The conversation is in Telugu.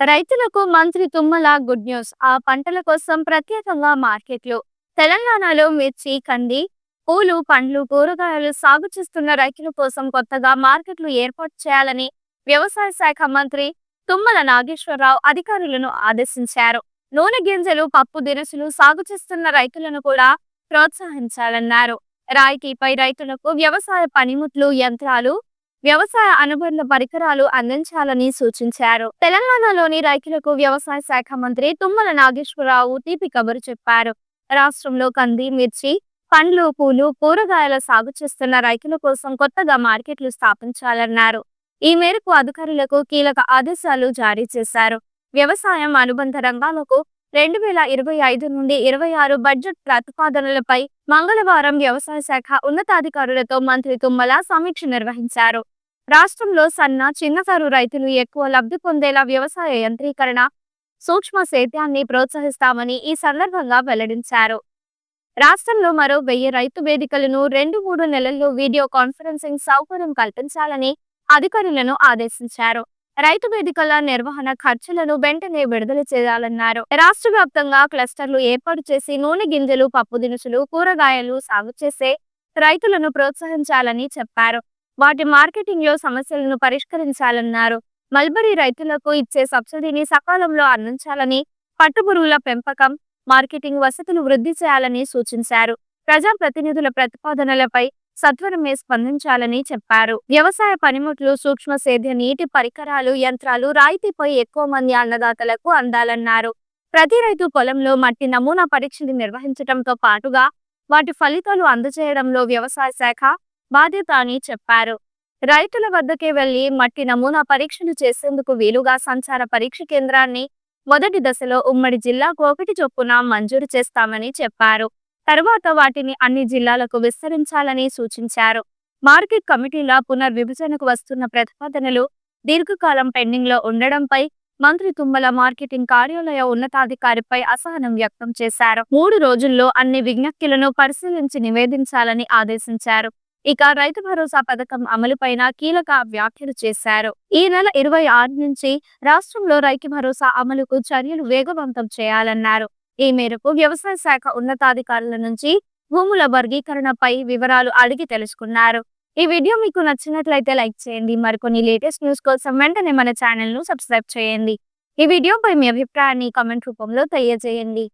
రైతులకు మంత్రి తుమ్మల గుడ్ న్యూస్. ఆ పంటల కోసం ప్రత్యేకంగా మార్కెట్లు తెలంగాణలో మిర్చి కంది పూలు పండ్లు కూరగాయలు సాగు చేస్తున్న రైతుల కోసం కొత్తగా మార్కెట్లు ఏర్పాటు చేయాలని వ్యవసాయ శాఖ మంత్రి తుమ్మల నాగేశ్వరరావు అధికారులను ఆదేశించారు. నూనె గింజలు పప్పు దినుసులు సాగు చేస్తున్న రైతులను కూడా ప్రోత్సహించాలన్నారు. రాయితీపై రైతులకు వ్యవసాయ పనిముట్లు యంత్రాలు వ్యవసాయ అనుబంధ పరికరాలు అందించాలని సూచించారు. తెలంగాణలోని రైతులకు వ్యవసాయ శాఖ మంత్రి తుమ్మల నాగేశ్వరరావు తీపి కబురు చెప్పారు. రాష్ట్రంలో కంది మిర్చి పండ్లు పూలు కూరగాయల సాగు చేస్తున్న రైతుల కోసం కొత్తగా మార్కెట్లు స్థాపించాలన్నారు. ఈ మేరకు అధికారులకు కీలక ఆదేశాలు జారీ చేశారు. వ్యవసాయం అనుబంధ రంగాలకు రెండు వేల ఇరవై ఐదు నుండి ఇరవై ఆరు బడ్జెట్ ప్రతిపాదనలపై మంగళవారం వ్యవసాయ శాఖ ఉన్నతాధికారులతో మంత్రి తుమ్మల సమీక్ష నిర్వహించారు. రాష్ట్రంలో సన్న చిన్నకారు రైతులు ఎక్కువ లబ్ధి పొందేలా వ్యవసాయ యంత్రీకరణ సూక్ష్మ సేద్యాన్ని ప్రోత్సహిస్తామని ఈ సందర్భంగా వెల్లడించారు. రాష్ట్రంలో మరో వెయ్యి రైతు వేదికలను రెండు మూడు నెలల్లో వీడియో కాన్ఫరెన్సింగ్ సౌకర్యం కల్పించాలని అధికారులను ఆదేశించారు. రైతు వేదికల నిర్వహణ ఖర్చులను వెంటనే విడుదల చేయాలన్నారు. రాష్ట్ర వ్యాప్తంగా క్లస్టర్లు ఏర్పాటు చేసి నూనె గింజలు పప్పు దినుసులు కూరగాయలు సాగు చేసే రైతులను ప్రోత్సహించాలని చెప్పారు. వాటి మార్కెటింగ్లో సమస్యలను పరిష్కరించాలన్నారు. మల్బరీ రైతులకు ఇచ్చే సబ్సిడీని సకాలంలో అందించాలని పట్టుపురుగుల పెంపకం మార్కెటింగ్ వసతులు వృద్ధి చేయాలని సూచించారు. ప్రజా ప్రతినిధుల ప్రతిపాదనలపై సత్వరమే స్పందించాలని చెప్పారు. వ్యవసాయ పనిముట్లు సూక్ష్మ సేద్య నీటి పరికరాలు యంత్రాలు రాయితీపై ఎక్కువ మంది అన్నదాతలకు అందాలన్నారు. ప్రతి రైతు పొలంలో మట్టి నమూనా పరీక్షలు నిర్వహించడంతో పాటుగా వాటి ఫలితాలు అందజేయడంలో వ్యవసాయ శాఖ బాధ్యత అని చెప్పారు. రైతుల వద్దకే వెళ్ళి మట్టి నమూనా పరీక్షలు చేసేందుకు వీలుగా సంచార పరీక్ష కేంద్రాన్ని మొదటి దశలో ఉమ్మడి జిల్లాకు ఒకటి చొప్పున మంజూరు చేస్తామని చెప్పారు. తరువాత వాటిని అన్ని జిల్లాలకు విస్తరించాలని సూచించారు. మార్కెట్ కమిటీల పునర్విభజనకు వస్తున్న ప్రతిపాదనలు దీర్ఘకాలం పెండింగ్లో ఉండడంపై మంత్రి తుమ్మల మార్కెటింగ్ కార్యాలయ ఉన్నతాధికారిపై అసహనం వ్యక్తం చేశారు. మూడు రోజుల్లో అన్ని విజ్ఞప్తులను పరిశీలించి నివేదించాలని ఆదేశించారు. ఇక రైతు భరోసా పథకం అమలుపైన కీలక వ్యాఖ్యలు చేశారు. ఈ నెల ఇరవై ఆరు నుంచి రాష్ట్రంలో రైతు భరోసా అమలుకు చర్యలు వేగవంతం చేయాలన్నారు. ఈ మేరకు వ్యవసాయ శాఖ ఉన్నతాధికారుల నుంచి భూముల వర్గీకరణపై వివరాలు అడిగి తెలుసుకున్నారు. ఈ వీడియో మీకు నచ్చినట్లయితే లైక్ చేయండి. మరికొన్ని లేటెస్ట్ న్యూస్ కోసం వెంటనే మన ఛానల్ను సబ్స్క్రైబ్ చేయండి. ఈ వీడియోపై మీ అభిప్రాయాన్ని కామెంట్ రూపంలో తెలియజేయండి.